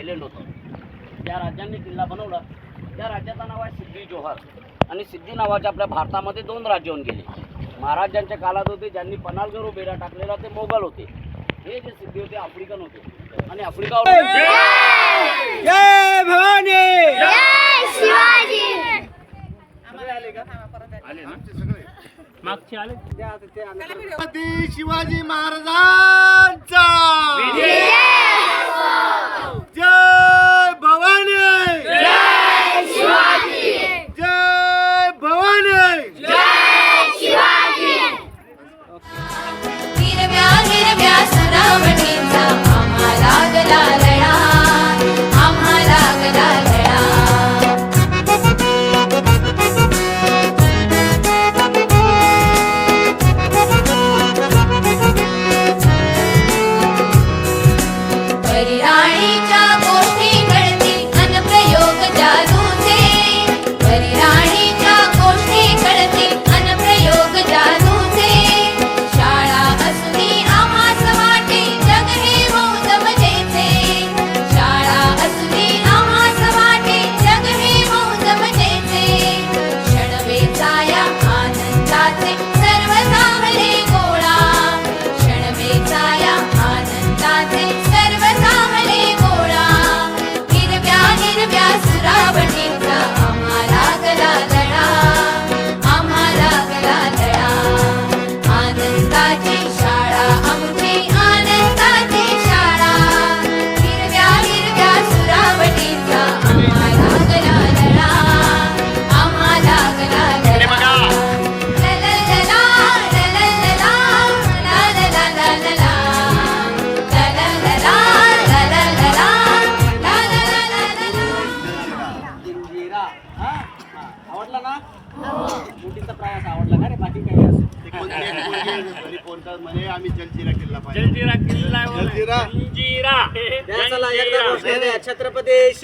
Thailand होतं. त्या राज्यांनी किल्ला बनवला त्या राज्याचं नाव आहे सिद्धी जोहर. आणि सिद्धी नावाचे आपल्या भारतामध्ये दोन राज्य होऊन गेले. महाराजांच्या काळात होते ज्यांनी पनालगर उभेरा टाकलेला ते मोगल होते. हे जे सिद्धी होते आफ्रिकन होते. आणि आफ्रिकावर शिवाजी! महाराजांचा!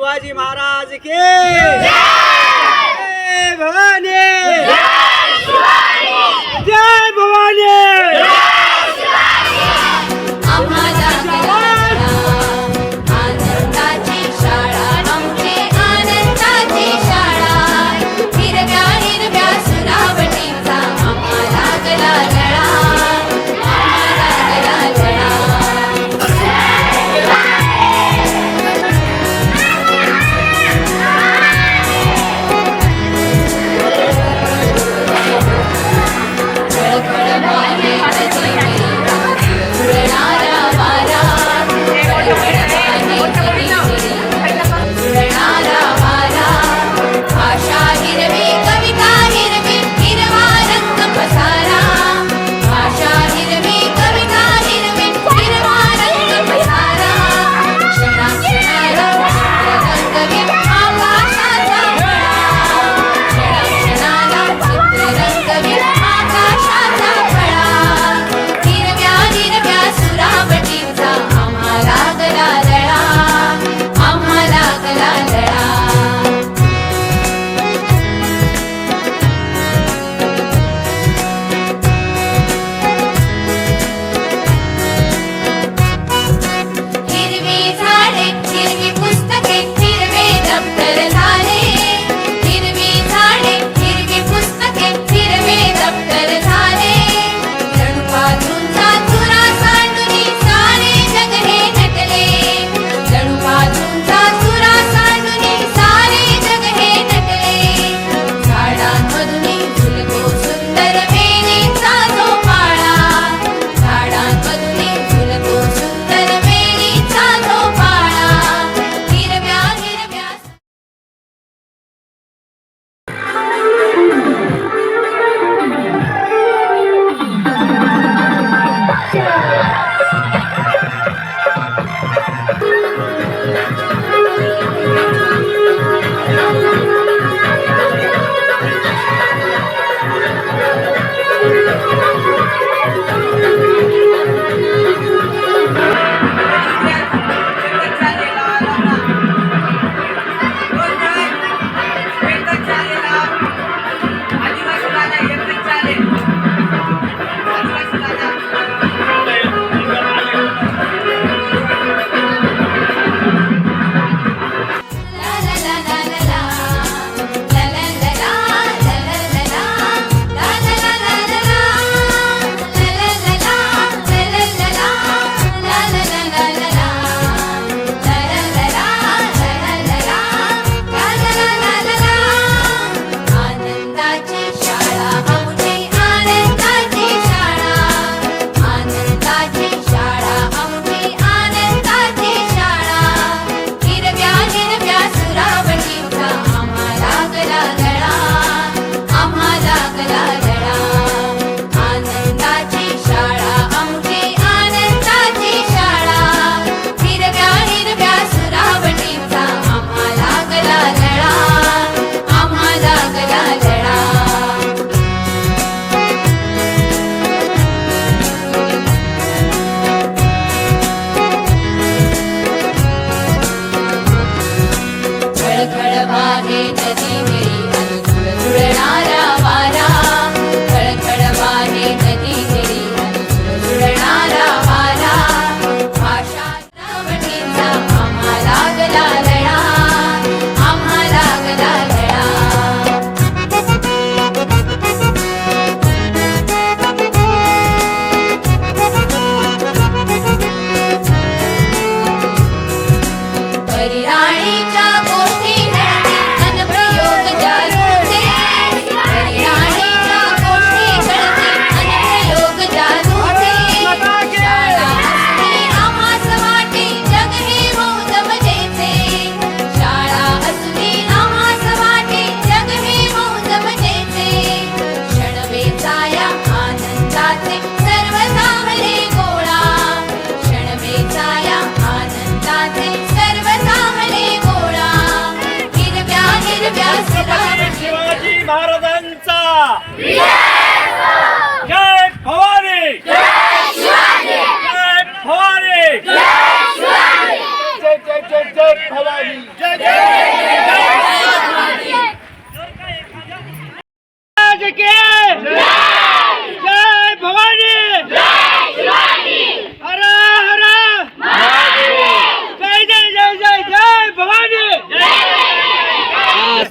शिवाजी महाराज के Thank you.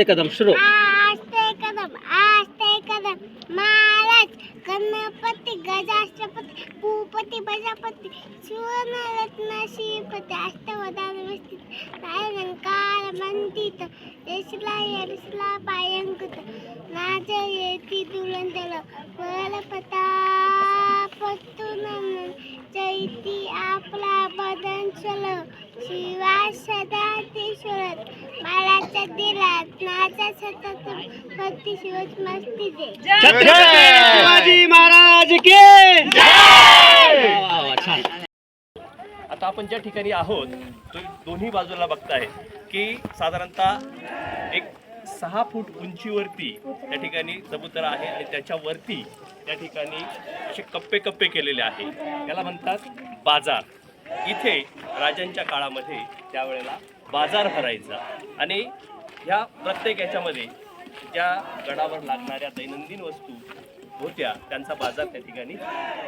आस्ते कदम सुरू. आस्ते कदम आस्ते कदम. महाराज गणपती गजाष्टपती भूपती प्रजापती शिवनरत्न श्रीपती अष्टवदान व्यवस्थित अलंकार मंदित यशला यशला पायंकृत नाच येती दुरंदर वरपता पत्तू नमन. चैती आपला बदन चल शिवा सदा ते शोधत बाळाच्या दिलात नाचा सतत भक्ती शिवच मस्ती दे. शिवाजी महाराज की. आता आपण ज्या ठिकाणी आहोत तो दोन्ही बाजूला बघताय की साधारणतः एक सहा फूट उंचीवरती त्या ठिकाणी चबुतर आहे आणि त्याच्यावरती त्या ठिकाणी असे कप्पे कप्पे केलेले आहे. याला म्हणतात बाजार. इथे राजांच्या काळामध्ये त्यावेळेला बाजार भरायचा. आणि ह्या प्रत्येक याच्यामध्ये ज्या गडावर लागणाऱ्या दैनंदिन वस्तू होत्या त्यांचा बाजार त्या ठिकाणी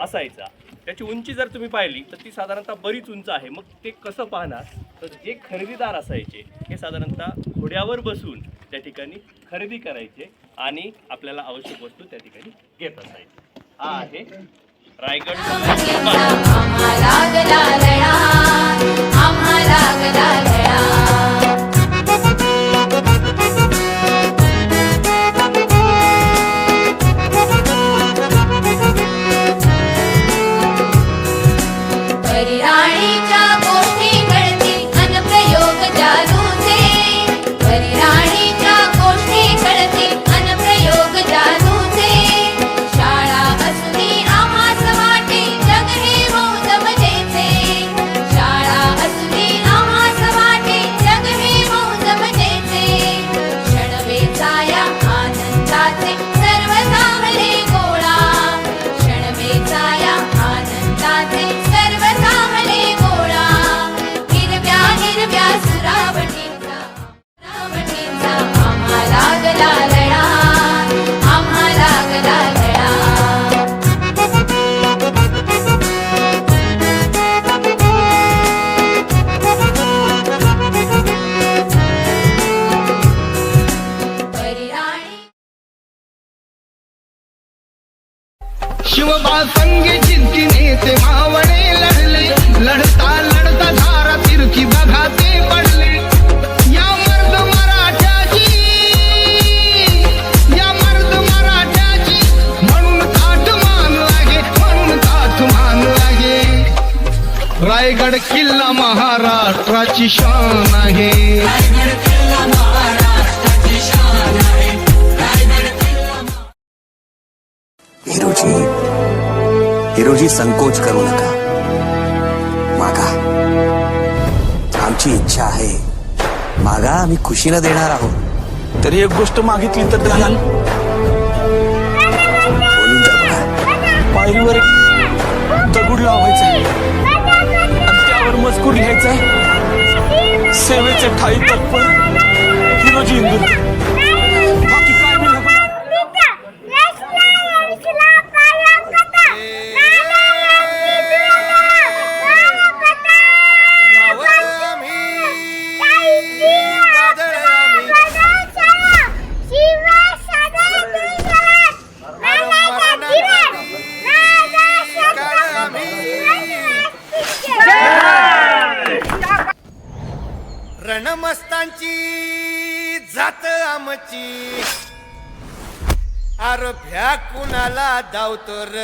असायचा. त्याची उंची जर तुम्ही पाहिली तर ती साधारणतः बरीच उंच आहे. मग ते कसं पाहणार? तर जे खरेदीदार असायचे हे साधारणतः घोड्यावर बसून त्या ठिकाणी खरेदी करायचे आणि आपल्याला आवश्यक वस्तू त्या ठिकाणी घेत असायचे. हा आहे रायगड हिरोजी संकोच करू नका. मागा. आमची इच्छा आहे. मागा आम्ही खुशीनं देणार आहोत. तरी एक गोष्ट मागितली तर द्याल बोलून तर बघा. पायरीवर दगड लावायचा. आणि त्यावर मजकूर लिहायचा सेवेचे ठाई तत्पर हिरोजी इंदूर. रणमस्तांची जात आमची. अर भ्या कुणाला धावतो र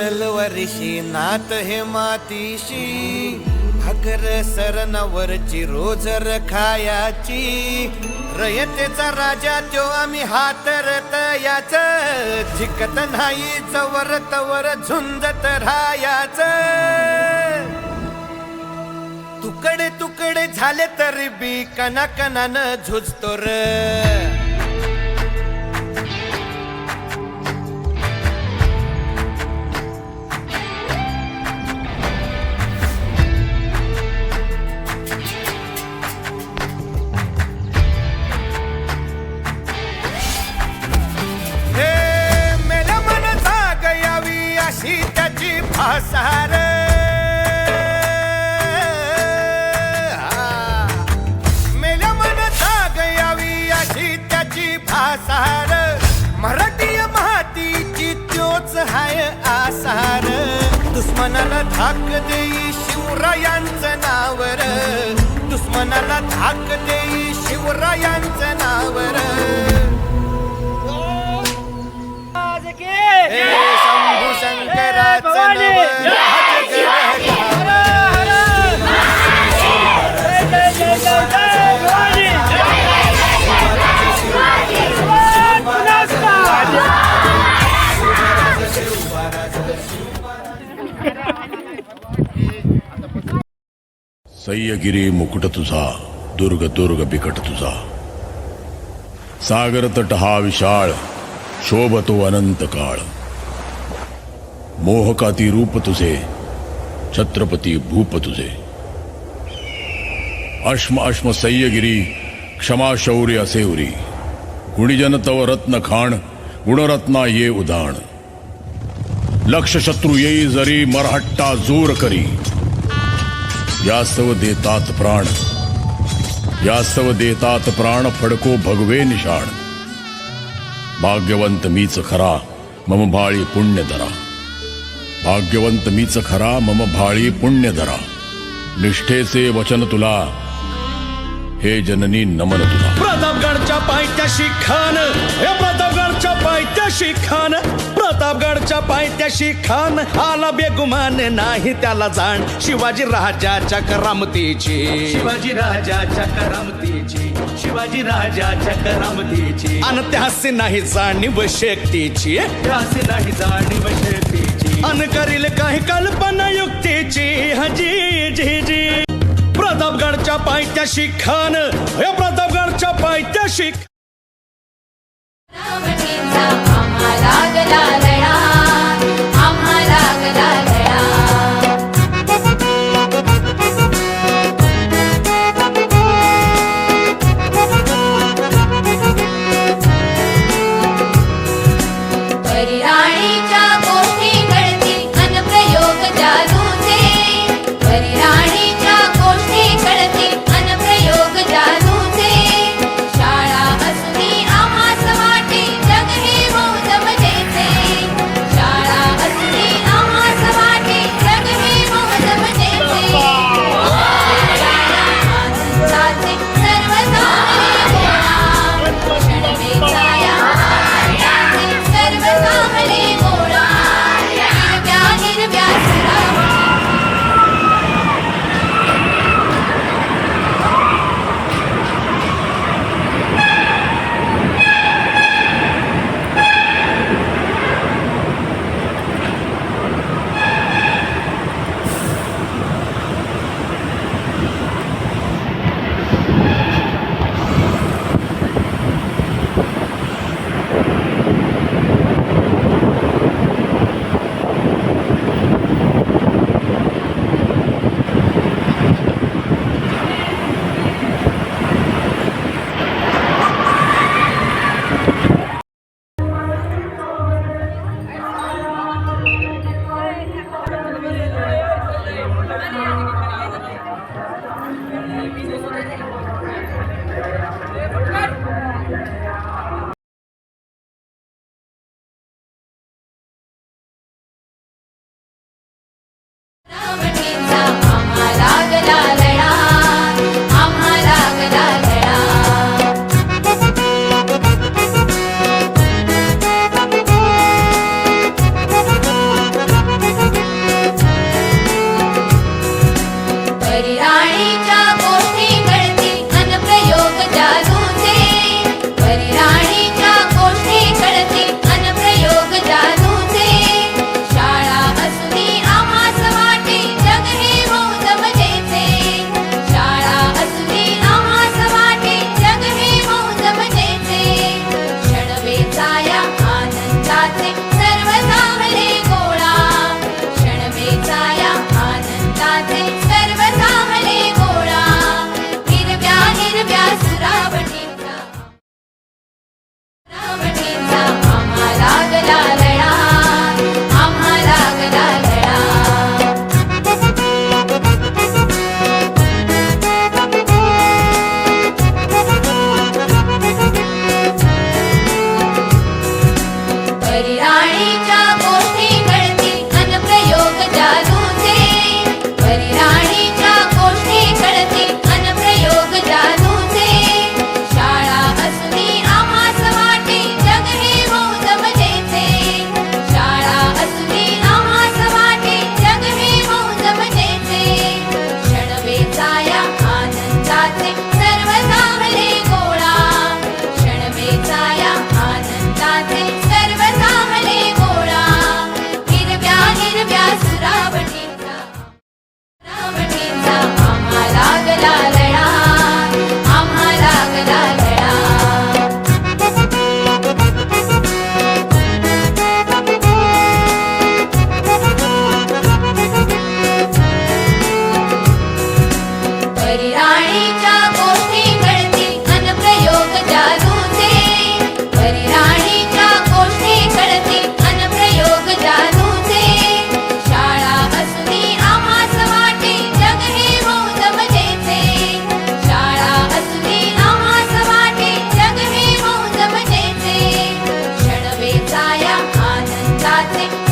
तलवारीशी नात हे मातीशी. भाकर सरनावरची रोजर रखायाची. रयतेचा राजा त्यो आम्ही हातरत याच. झिकत नाही चवर तवर झुंजत राहायाच. तुकडे तुकडे झाले तरी बी कना कनानं झुजतो र. सह्यगिरी मुकुट तुझा दुर्ग दुर्ग बिकट तुझा. सागर तट हा विशाळ शोभतो अनंत काळ. मोहकाती रूप तुझे छत्रपती भूप तुझे. अश्म अश्म सह्यगिरी क्षमा शौर्य असे उरी. गुणीजन तव रत्न खाण गुणरत्ना ये उदाण. लक्ष शत्रू येई जरी मरहट्टा जोर करी. यास्तव देतात प्राण. यास्तव देतात प्राण फडको भगवे निशाण. भाग्यवंत मीच खरा मम भाळी पुण्य धरा. भाग्यवंत मीच खरा मम भाळी पुण्य धरा. निष्ठेचे वचन तुला हे जननी नमन तुला. प्रतापगडच्या पायथ्याशी खान हे प्रतापगडच्या पायथ्याशी खान. प्रतापगडच्या पायथ्याशी खान आला बेगुमान नाही त्याला जाण. शिवाजी राजाच्या करामतीची. शिवाजी राजाच्या करामतीची. शिवाजी राजाच्या करामतीची. आणि त्यासी नाही जाणीव शक्तीची. त्यासी नाही जाणीव शक्तीची. अन करील काही कल्पना युक्तीची. हजी जी जी. प्रतापगडच्या पायथ्याशी खान. या प्रतापगडच्या पायथ्याशी ലാലാ That's it.